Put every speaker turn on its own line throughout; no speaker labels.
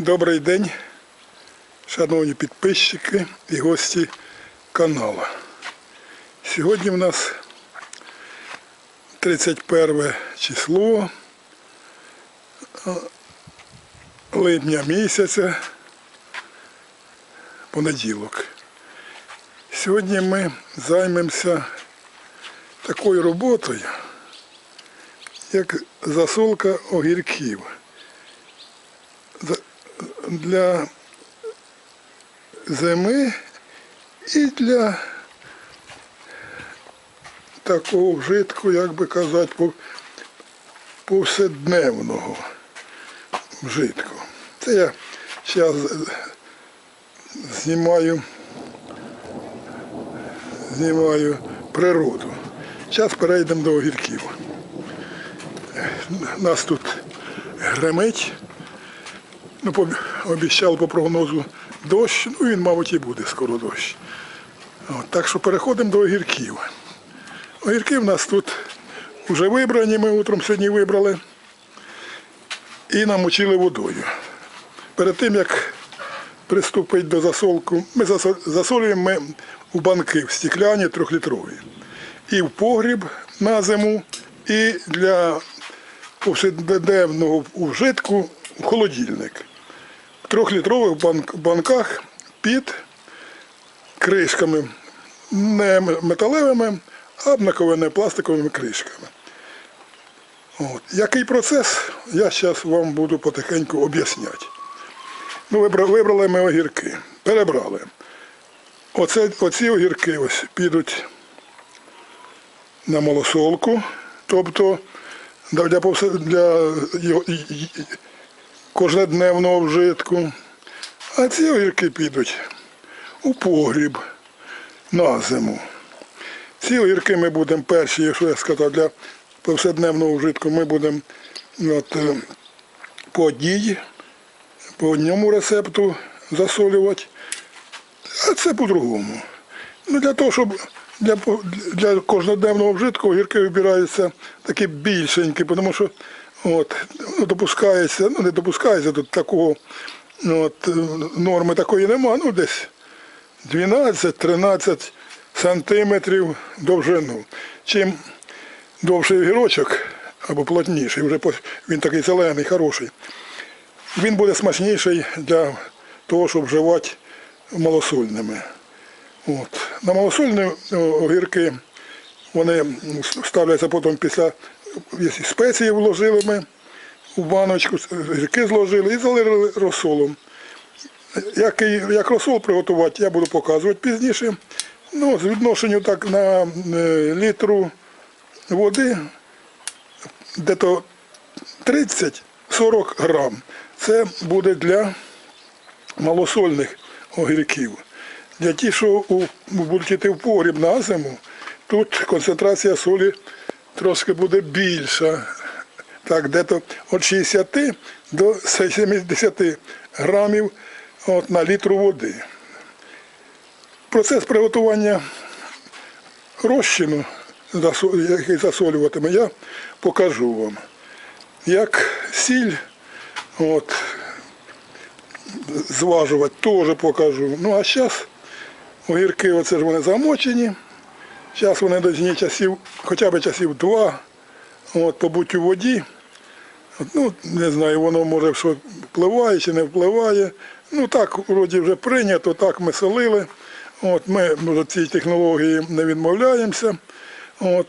Добрий день, шановні підписчики і гості каналу. Сьогодні в нас 31 число е, липня місяця, понеділок. Сьогодні ми займемося такою роботою, як засолка огірків. Для зими і для такого вжитку, як би казати, повседневного вжитку. Це я зараз знімаю, знімаю природу. Зараз перейдемо до огірків. Нас тут гремить. Ну, обіцяли по прогнозу дощ, ну він, мабуть, і буде скоро дощ. От, так що переходимо до огірків. Огірки в нас тут вже вибрані, ми утром сьогодні вибрали і намочили водою. Перед тим, як приступити до засолку, ми засолюємо ми у банки в стекляні трьохлітрові. І в погріб на зиму, і для повсякденного вжитку в холодильник. Трьохлітрових банк- банках під кришками, не металевими, а обнаковими пластиковими кришками. От. Який процес, я зараз вам буду потихеньку об'ясняти. Ну, вибрали ми огірки, перебрали. Оце, оці огірки ось підуть на малосолку, тобто для, для, для кожнодневного вжитку. А ці огірки підуть у погріб на зиму. Ці огірки ми будемо перші, якщо я сказав, для повседневного вжитку ми будемо от, е, по одній, по одному рецепту засолювати, а це по-другому. Ну, для того, щоб для, для кожнодневного вжитку огірки вибираються такі більшенькі, тому що от, допускається, ну не допускається тут такого, ну, от, е, норми такої нема, ну десь 12-13 сантиметрів довжину. Чим довший огірочок або плотніший, вже він такий зелений, хороший, він буде смачніший для того, щоб вживати малосольними. От. На малосольні огірки вони ставляться потім після спеції вложили ми у баночку, огірки зложили і залили розсолом. Як, як розсол приготувати, я буду показувати пізніше. Ну, з відношенню так на е, літру води, де-то 30-40 грам. Це буде для малосольних огірків. Для ті, що будуть йти в погріб на зиму, тут концентрація солі трошки буде більша. Так, де-то від 60 до 70 грамів от, на літру води. Процес приготування розчину, який засолюватиме, я покажу вам. Як сіль, от, зважувати теж покажу. Ну а зараз огірки, оце ж вони замочені. Зараз вони дожні часів, хоча б часів два, от, побудь у воді. Ну, не знаю, воно може що впливає чи не впливає. Ну так, вроді вже прийнято, так ми солили. От, ми від цієї технології не відмовляємося. От,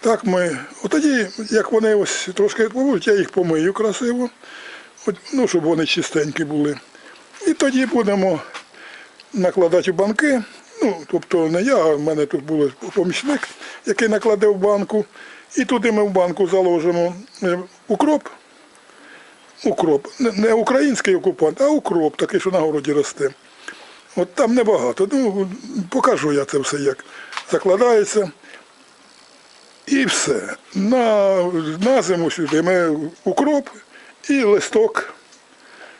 так ми. От тоді, як вони ось трошки побудуть, я їх помию красиво, от, ну, щоб вони чистенькі були. І тоді будемо накладати в банки. Ну, тобто не я, а в мене тут був помічник, який накладе в банку. І туди ми в банку заложимо е, укроп. Укроп. Не- український окупант, а укроп, такий, що на городі росте. От там небагато. Ну, покажу я це все, як закладається. І все. На, на зиму сюди ми укроп і листок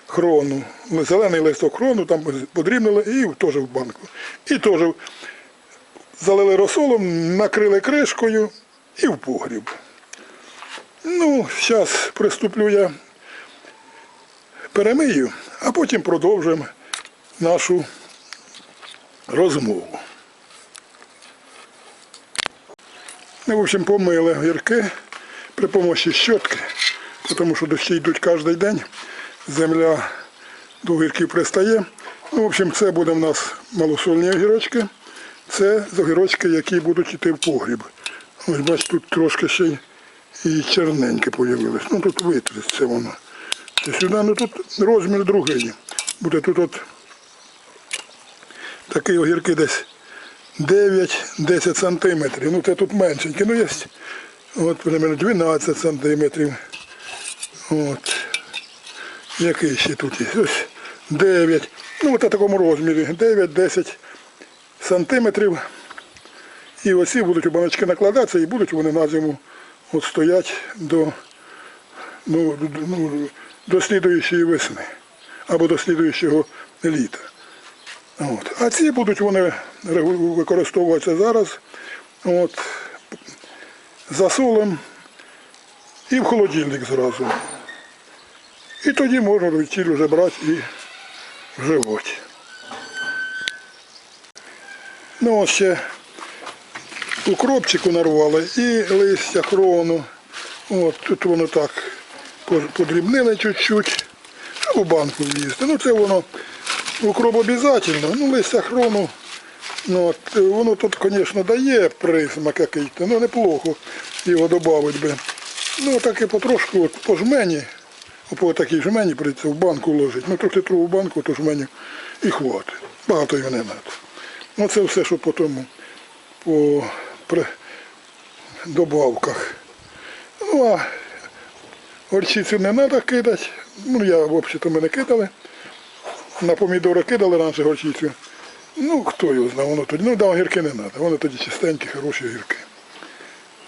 хрону. Зелений листок хрону, там подрібнили і теж в банку. І теж залили розсолом, накрили кришкою і в погріб. Ну, зараз приступлю я перемию, а потім продовжуємо нашу розмову. Ми, в общем, помили гірки при помощі щотки, тому що дощі йдуть кожен день, земля до гірків пристає. Ну, в общем, це буде в нас малосольні огірочки. Це огірочки, які будуть йти в погріб. Ось бачите, тут трошки ще і черненьке появилось. Ну тут витриться воно. Це сюди, ну тут розмір другий. Буде тут от такі огірки десь 9-10 сантиметрів. Ну це тут меншенькі, ну є. От, примерно 12 сантиметрів. От. Який ще тут? Ось 9. Ну от у такому розмірі. 9-10 сантиметрів. І оці будуть у баночки накладатися і будуть вони на зиму от стоять до, ну, ну, до слідуючої весни або до слідуючого літа. От. А ці будуть вони використовуватися зараз от, засолом і в холодильник зразу. І тоді можна відтіль вже брати і вживати. Ну, ось ще укропчику нарвали і листя хрону. От, тут воно так подрібнили чуть-чуть, щоб у банку влізти. Ну це воно укроп обов'язково, ну листя хрону. Ну, от, воно тут, звісно, дає присмак якийсь, ну неплохо його додати би. Ну так і потрошку от, по жмені, по такій жмені прийти в банку ложить. Ну трьохлітрову банку, то жменю і хватить. Багато його не треба. Ну це все, що по тому по при добавках. Ну а горчицю не треба кидати. Ну я взагалі-то ми не кидали. На помідори кидали раніше горчицю. Ну, хто його знає, воно тоді. Ну, да, огірки не треба. Вони тоді чистенькі, хороші огірки.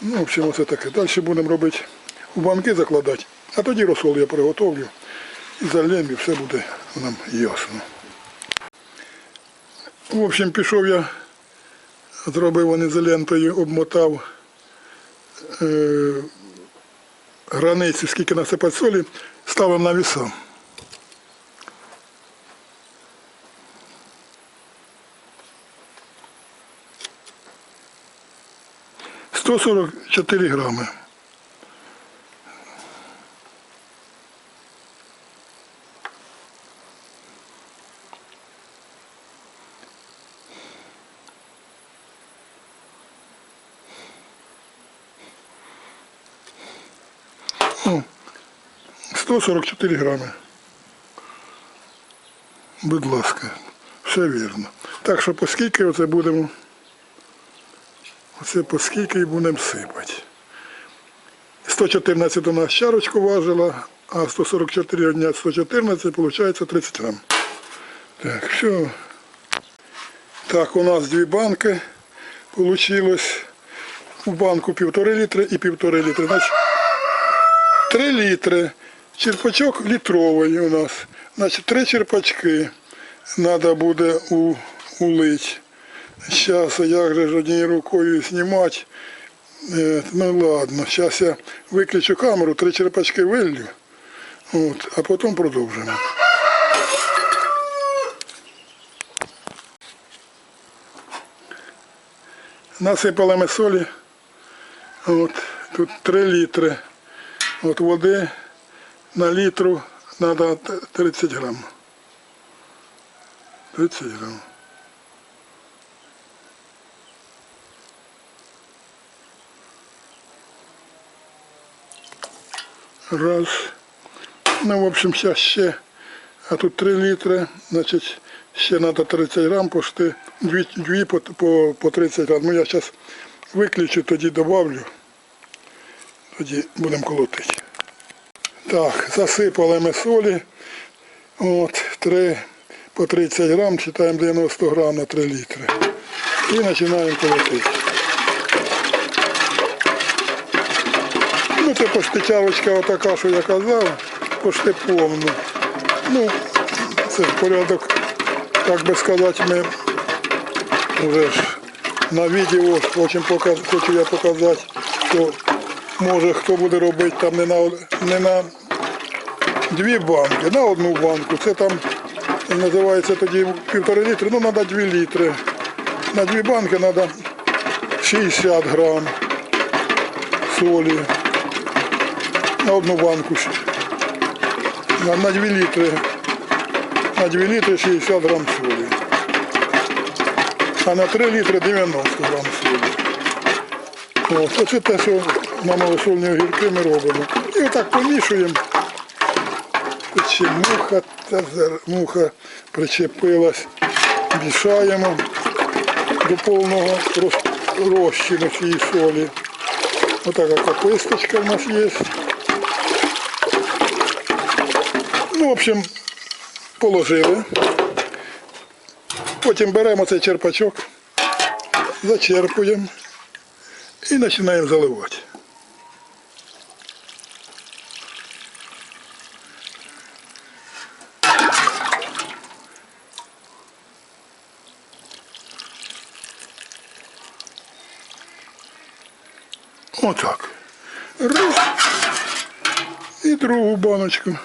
Ну, в общем, оце таке. Далі будемо робити у банки закладати, а тоді розсол я приготовлю і зальємо, і все буде нам ясно. В общем, пішов я, зробив вони лентою, обмотав е, границю, скільки насипати солі, ставив на віса. Сто сорок грами. О, 144 грами. Будь ласка, все вірно. Так що по скільки оце будемо, оце по скільки і будемо сипати. 114 у нас чарочку важила, а 144 одня 114, виходить 30 грам. Так, все. Так, у нас дві банки получилось. У банку півтори літри і півтори літри. Значить, 3 літри. Черпачок літровий у нас. Значить, три черпачки треба буде у, улить. Зараз же ж однією рукою знімати. Е, ну ладно, зараз я виключу камеру, три черпачки виллю, от, а потім продовжимо. Насипали ми солі. От, тут 3 літри. От води на літру треба 30 грам. 30 грам. Раз. Ну, в общем, зараз ще, а тут 3 літри, значить, ще треба 30 грам, пошти, дві, дві по, по, по 30 грам. Ну, я зараз виключу, тоді добавлю. Тоді будемо колотити. Так, засипали ми солі. От, 3 по 30 грам, читаємо 90 грам на 3 літри. І починаємо колотити. Ну, це почти чарочка отака, що я казав, почти повну. Ну, це порядок, як би сказати, ми вже ж на відео хочу я показати, що може хто буде робити там не на, не на дві банки на одну банку. Це там називається тоді півтори літри, ну треба дві літри. На дві банки треба 60 грам солі. На одну банку. На, на 2 літри. На 2 літри 60 грам солі. А на 3 літри 90 грам солі. Оце те, що малосольні огірки ми робимо. І отак помішуємо. Чи муха, та муха причепилась. Мішаємо до повного розчину цієї солі. Отака каписточка в нас є. Ну, в общем, положили. Потім беремо цей черпачок, зачерпуємо і починаємо заливати. Другу баночку.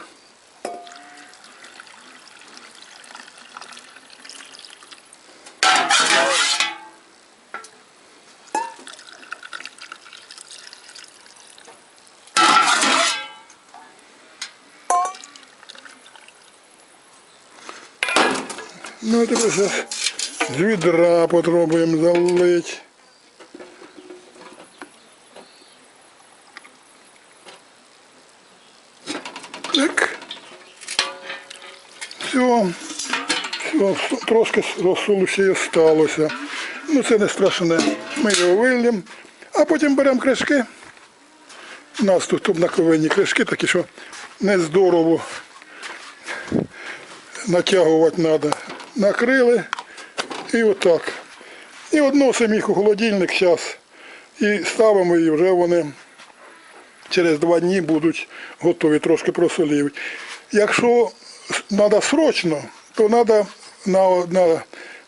Ну, тепер зараз з відра попробуємо залити. Трошки розсолу ще й осталося. Ну це не страшне. Ми його вильємо, а потім беремо кришки. У нас тут обнаковинні кришки, такі, що не здорово натягувати треба. Накрили і отак. І односимо їх у холодильник зараз. І ставимо і вже вони через два дні будуть готові, трошки просолівати. Якщо треба срочно, то треба на, на,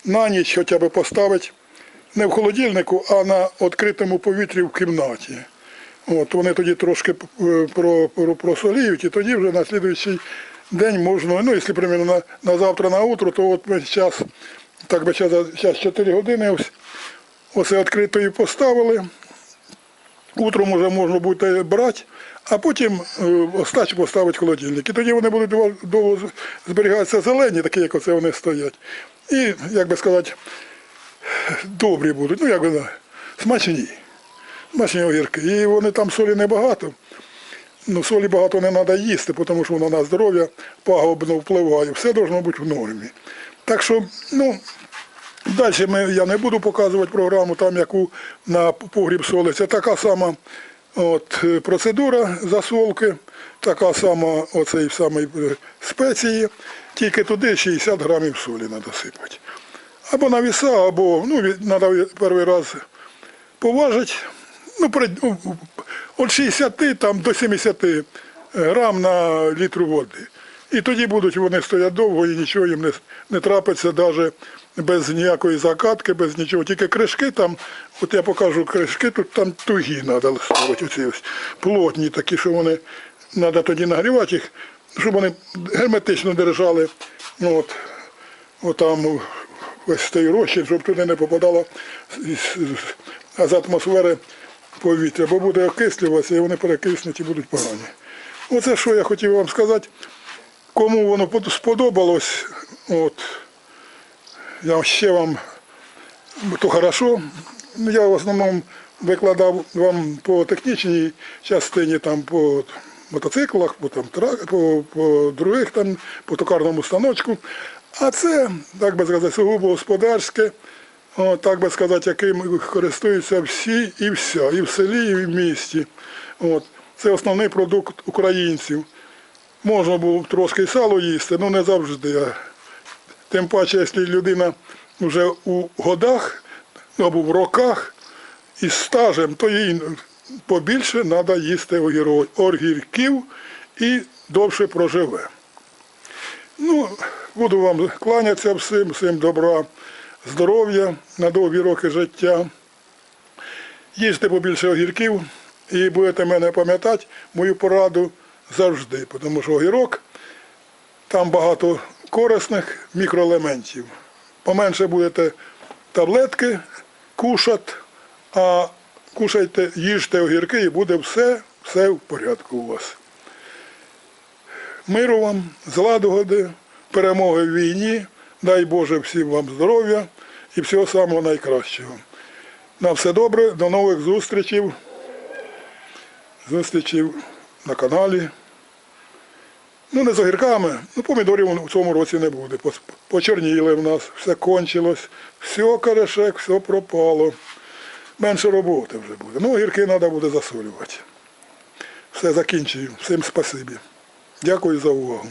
на ніч хоча б поставити не в холодильнику, а на відкритому повітрі в кімнаті. От, вони тоді трошки е, про, про, просоліють, і тоді вже на слідуючий день можна, ну, якщо примерно на, на завтра на утро, то от ми зараз, так би зараз 4 години, ось, оце відкритою поставили, Утром вже можна буде брати, а потім е, остачу поставити в холодильник. І тоді вони будуть довго- зберігатися зелені, такі, як оце вони стоять. І, як би сказати, добрі будуть, ну як би, смачні. Смачні огірки. І вони там солі небагато. Ну, солі багато не треба їсти, тому що воно на здоров'я пагубно впливає. Все має бути в нормі. Так що, ну, Далі ми, я не буду показувати програму, там яку на погріб солиться. Така сама от, е, процедура засолки, така сама оцей самий е, спеції, тільки туди 60 грамів солі треба сипати. Або на віса, або ну, треба перший раз поважити. Ну, при- ну, від 60 там, до 70 грам на літру води. І тоді будуть вони стоять довго і нічого їм не, не трапиться навіть без ніякої закатки, без нічого. Тільки кришки там, от я покажу кришки, тут там тугі треба ставити, оці ось плотні такі, що вони треба тоді нагрівати їх, щоб вони герметично держали. От, отам ось цей розчин, щоб туди не попадало з атмосфери повітря, бо буде окислюватися і вони перекиснуть і будуть погані. Оце що я хотів вам сказати. Кому воно сподобалось, от, я ще вам, то хорошо. Ну, Я в основному викладав вам по технічній частині, там, по мотоциклах, по, там, по, по других, там, по токарному станочку. А це, так би сказати, сугубо господарське, о, так би сказати, яким користуються всі і вся, і в селі, і в місті. От. Це основний продукт українців. Можна було трошки сало їсти, але не завжди. Тим паче, якщо людина вже у годах або в роках із стажем, то їй побільше треба їсти огірків і довше проживе. Ну, буду вам кланятися всім, всім добра, здоров'я на довгі роки життя. Їжте побільше огірків і будете мене пам'ятати мою пораду завжди, тому що огірок Там багато корисних мікроелементів. Поменше будете таблетки кушати, а кушайте, їжте огірки і буде все, все в порядку у вас. Миру вам, зладогоди, перемоги в війні. Дай Боже всім вам здоров'я і всього самого найкращого. На все добре, до нових зустрічей. Зустрічей на каналі. Ну, не з огірками, ну помідорів у цьому році не буде. Почорніли в нас, все кончилось, все карешек, все пропало. Менше роботи вже буде. Ну, огірки треба буде засолювати. Все закінчую. Всім спасибі. Дякую за увагу.